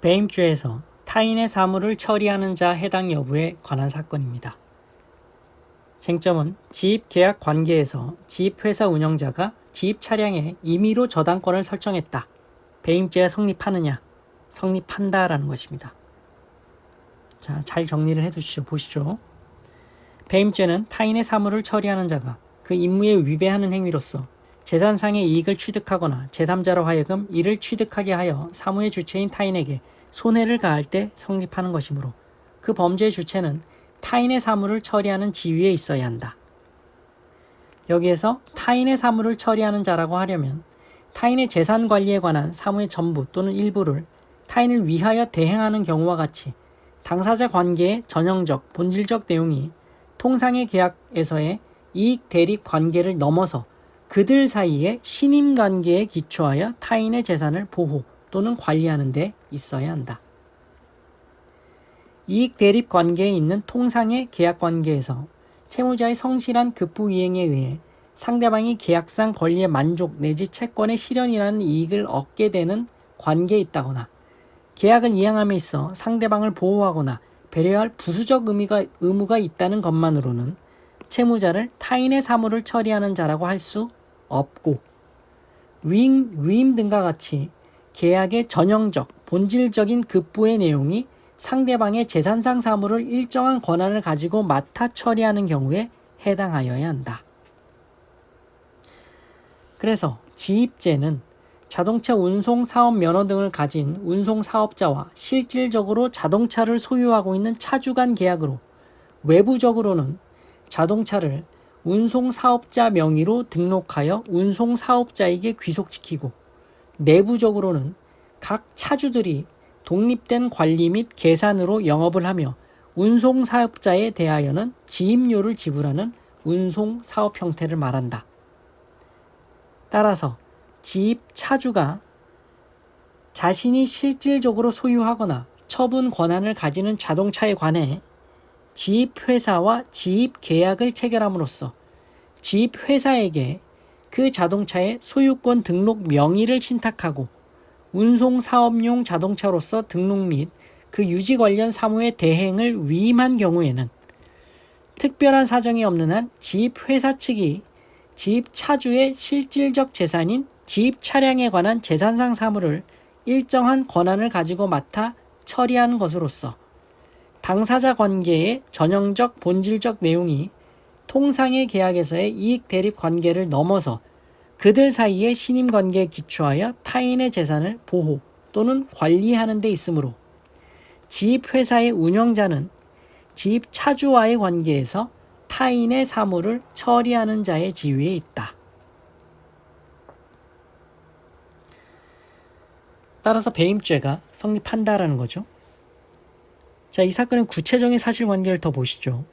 배임죄에서 타인의 사물을 처리하는 자 해당 여부에 관한 사건입니다. 쟁점은 지입 계약 관계에서 지입 회사 운영자가 지입 차량에 임의로 저당권을 설정했다. 배임죄가 성립하느냐? 성립한다라는 것입니다. 자, 잘 정리를 해 두시죠. 보시죠. 배임죄는 타인의 사물을 처리하는 자가 그 임무에 위배하는 행위로서 재산상의 이익을 취득하거나 제3자로 하여금 이를 취득하게 하여 사무의 주체인 타인에게 손해를 가할 때 성립하는 것이므로 그 범죄의 주체는 타인의 사물을 처리하는 지위에 있어야 한다. 여기에서 타인의 사물을 처리하는 자라고 하려면 타인의 재산 관리에 관한 사무의 전부 또는 일부를 타인을 위하여 대행하는 경우와 같이 당사자 관계의 전형적, 본질적 내용이 통상의 계약에서의 이익 대립 관계를 넘어서 그들 사이의 신임 관계에 기초하여 타인의 재산을 보호 또는 관리하는 데 있어야 한다. 이익 대립 관계에 있는 통상의 계약 관계에서 채무자의 성실한 급부 이행에 의해 상대방이 계약상 권리의 만족 내지 채권의 실현이라는 이익을 얻게 되는 관계에 있다거나 계약을 이행함에 있어 상대방을 보호하거나 배려할 부수적 의미가, 의무가 있다는 것만으로는 채무자를 타인의 사물을 처리하는 자라고 할 수 없고 위임, 위임 등과 같이 계약의 전형적, 본질적인 급부의 내용이 상대방의 재산상 사물을 일정한 권한을 가지고 맡아 처리하는 경우에 해당하여야 한다. 그래서 지입죄는 자동차 운송 사업 면허 등을 가진 운송 사업자와 실질적으로 자동차를 소유하고 있는 차주 간 계약으로 외부적으로는 자동차를 운송 사업자 명의로 등록하여 운송 사업자에게 귀속시키고 내부적으로는 각 차주들이 독립된 관리 및 계산으로 영업을 하며 운송 사업자에 대하여는 지임료를 지불하는 운송 사업 형태를 말한다. 따라서 지입 차주가 자신이 실질적으로 소유하거나 처분 권한을 가지는 자동차에 관해 지입 회사와 지입 계약을 체결함으로써 지입 회사에게 그 자동차의 소유권 등록 명의를 신탁하고 운송 사업용 자동차로서 등록 및 그 유지 관련 사무의 대행을 위임한 경우에는 특별한 사정이 없는 한 지입 회사 측이 지입 차주의 실질적 재산인 지입 차량에 관한 재산상 사물을 일정한 권한을 가지고 맡아 처리하는 것으로서 당사자 관계의 전형적 본질적 내용이 통상의 계약에서의 이익 대립 관계를 넘어서 그들 사이의 신임 관계에 기초하여 타인의 재산을 보호 또는 관리하는 데 있으므로 지입 회사의 운영자는 지입 차주와의 관계에서 타인의 사물을 처리하는 자의 지위에 있다. 따라서 배임죄가 성립한다라는 거죠. 자, 이 사건의 구체적인 사실관계를 더 보시죠.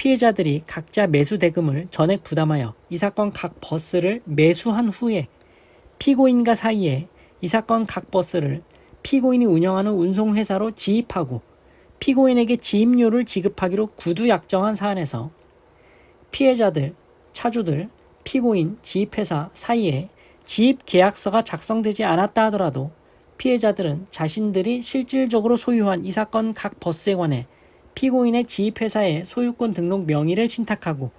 피해자들이 각자 매수 대금을 전액 부담하여 이 사건 각 버스를 매수한 후에 피고인과 사이에 이 사건 각 버스를 피고인이 운영하는 운송회사로 지입하고 피고인에게 지입료를 지급하기로 구두 약정한 사안에서 피해자들, 차주들, 피고인, 지입회사 사이에 지입 계약서가 작성되지 않았다 하더라도 피해자들은 자신들이 실질적으로 소유한 이 사건 각 버스에 관해 피고인의 지입회사의 소유권 등록 명의를 신탁하고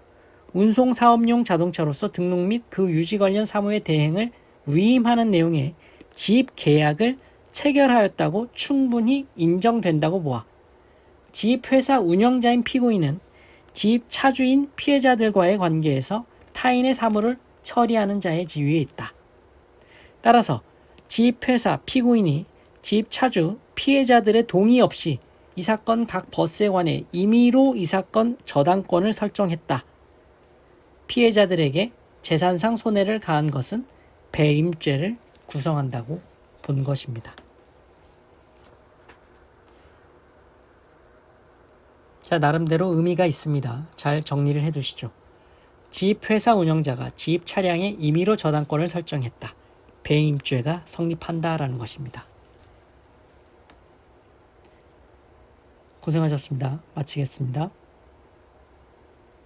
운송 사업용 자동차로서 등록 및 그 유지 관련 사무의 대행을 위임하는 내용의 지입 계약을 체결하였다고 충분히 인정된다고 보아 지입회사 운영자인 피고인은 지입 차주인 피해자들과의 관계에서 타인의 사물을 처리하는 자의 지위에 있다. 따라서 지입회사 피고인이 지입 차주 피해자들의 동의 없이 이 사건 각 버스에 관해 임의로 이 사건 저당권을 설정했다. 피해자들에게 재산상 손해를 가한 것은 배임죄를 구성한다고 본 것입니다. 자, 나름대로 의미가 있습니다. 잘 정리를 해 두시죠. 지입회사 운영자가 지입 차량에 임의로 저당권을 설정했다. 배임죄가 성립한다라는 것입니다. 고생하셨습니다. 마치겠습니다.